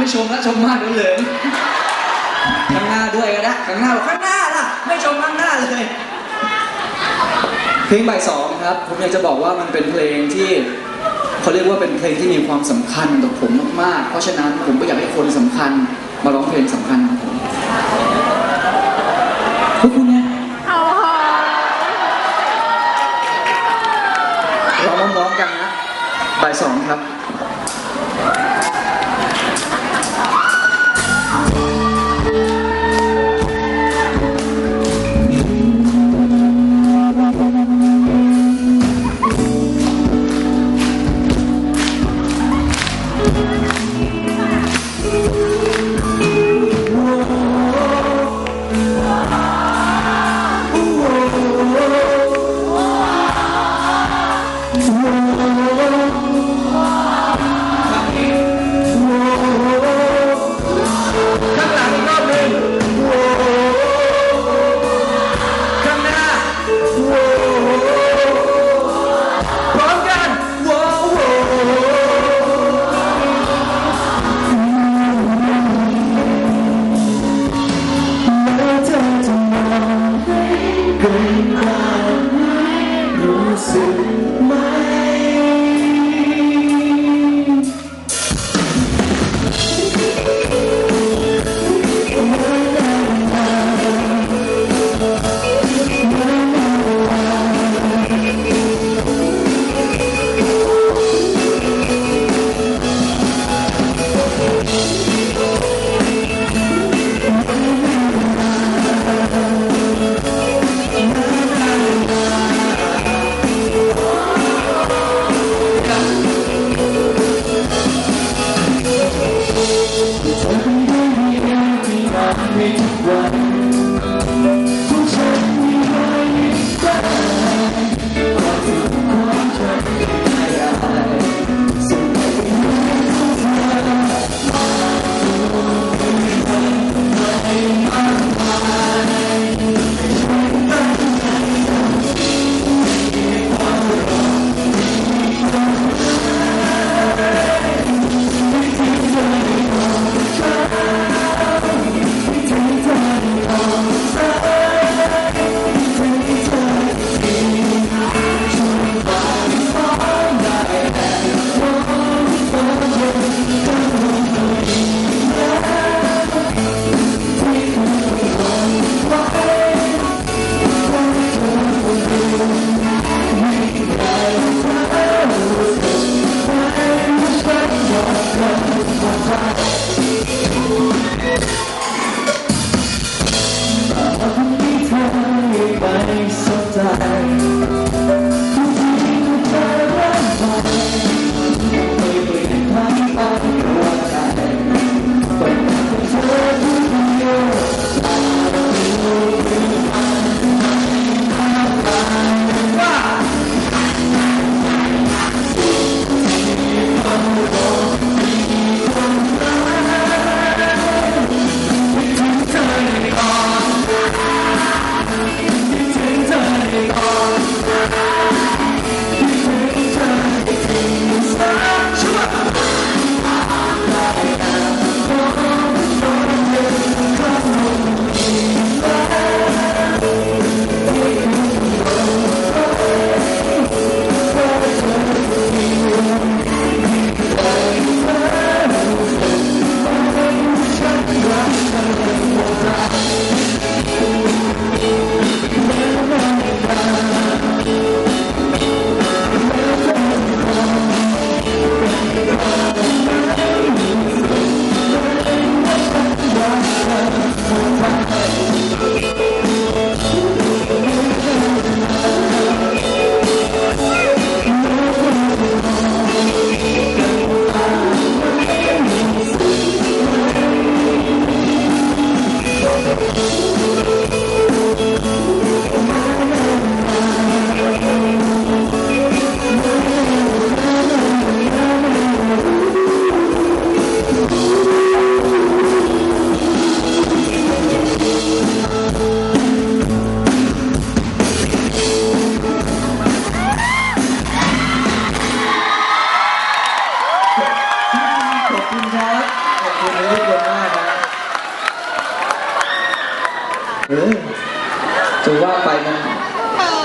ไม่ชมละชมมากเดี๋ยวเหลิงข้างหน้าด้วยก็ได้ข้างหน้าบอกข้างหน้าล่ะ ไม่ชมข้างหน้าเลย เพลงบ่ายสองครับ ผมอยากจะบอกว่ามันเป็นเพลงที่เขาเรียกว่าเป็นเพลงที่มีความสำคัญต่อผมมากๆ เพราะฉะนั้นผมก็อยากให้คนสำคัญมาร้องเพลงสำคัญของผมพวกคุณเนี่ยโอ้โหร้องพร้อมๆกันนะบ่ายสองครับ ข้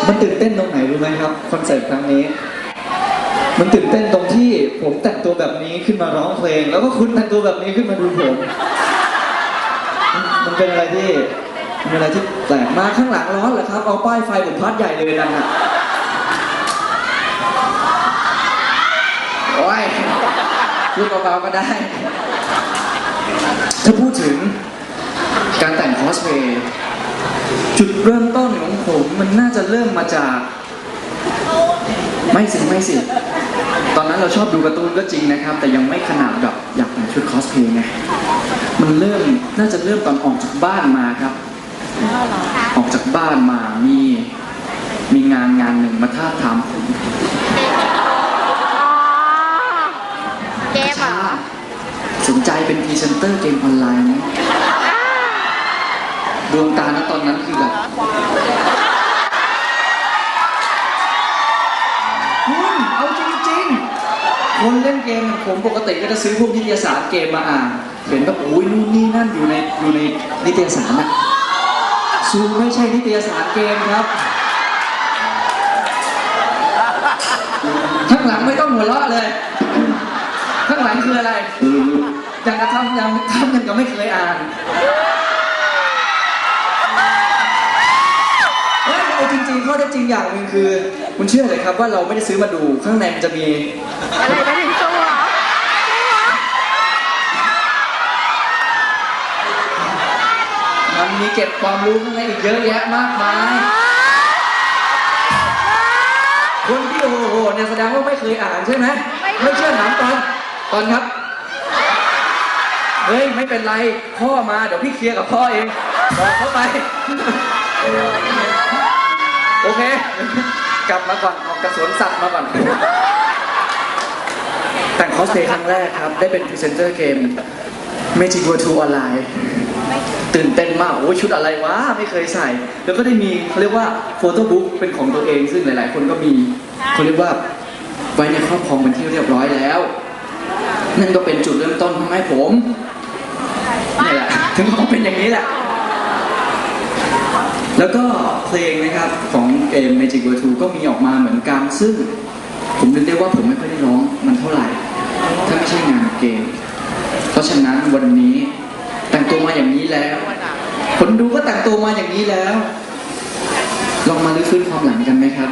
มันตื่นเต้นตรงไหนรู้ไหมครับคอนเสิร์ตครั้งนี้ มันตื่นเต้นตรงที่ผมแต่งตัวแบบนี้ขึ้นมาร้องเพลง แล้วก็คุณแต่งตัวแบบนี้ขึ้นมาดูผมมันเป็นอะไรที่มันเป็นอะไรที่แปลกมากข้างหลังร้อนเหรอครับเอาป้ายไฟผมพัดใหญ่เลยนั่นน่ะโอ้ยพูดเบาๆก็ได้ถ้าพูดถึงการแต่งคอสเพลย์ จุดเริ่มต้นของผมมันน่าจะเริ่มมาจาก ไม่สิไม่สิ ตอนนั้นเราชอบดูการ์ตูนก็จริงนะครับ แต่ยังไม่ขนาดแบบอยากแต่งชุดคอสเพลย์ไงมันเริ่มน่าจะเริ่มตอนออกจากบ้านมาครับ ออกจากบ้านมามีมีงานงานหนึ่งมาท้าบทามผมอ๋อเกมเหรอสนใจเป็นพรีเซนเตอร์เกมออนไลน์ไหม ดวงตาณตอนนั้นคือแบบคุณเอาจริงๆคนเล่นเกมอย่างผมปกติก็จะซื้อพวกนิตยสารเกมมาอ่าน เห็นแบบโอ้ยนู่นนี่นั่นอยู่ในอยู่ในนิตยสารอะซูมไม่ใช่นิตยสารเกมครับข้างหลังไม่ต้องหัวเราะเลย ข้างหลังคืออะไรยังกระทำยังทำยังก็ไม่เคยอ่าน เฮ้ยเอาจริงๆข้อเท็จจริงอย่างหนึ่งคือ คุณเชื่อเลยครับว่าเราไม่ได้ซื้อมาดูข้างในมันจะมี อะไรมาถึงตัวเหรอมันมีเก็บความรู้ข้างในอีกเยอะแยะมากมายคนที่โอ้โหเนี่ยแสดงว่าไม่เคยอ่านใช่ไหมไม่เชื่อถามตอนตอนครับเฮ้ยไม่เป็นไรพ่อมาเดี๋ยวพี่เคลียร์กับพ่อเองบอกเขาไป โอเค กลับมาก่อนออกจากสวนสัตว์มาก่อน แต่งคอสเพลย์ครั้งแรกครับ ได้เป็นพรีเซนเตอร์เกม Magic World 2 Online ตื่นเต้นมาก โอ้ชุดอะไรวะ ไม่เคยใส่ แล้วก็ได้มีเขาเรียกว่าโฟโต้บุ๊กเป็นของตัวเอง ซึ่งหลาย ๆ คนก็มีเขาเรียกว่าไว้ในครอบครองเป็นที่เรียบร้อยแล้ว นั่นก็เป็นจุดเริ่มต้นทำให้ผมนี่แหละถึงต้องเป็นอย่างนี้แหละ แล้วก็เพลงนะครับของ เกม Magic World 2ก็มีออกมาเหมือนกัน ซึ่งผมนึกได้ว่าผมไม่ค่อยได้ร้องมันเท่าไหร่ ถ้าไม่ใช่งานเกม เพราะฉะนั้นวันนี้แต่งตัวมาอย่างนี้แล้ว คนดูก็แต่งตัวมาอย่างนี้แล้ว ลองมาลื้อฟื้นความหลังกันไหมครับ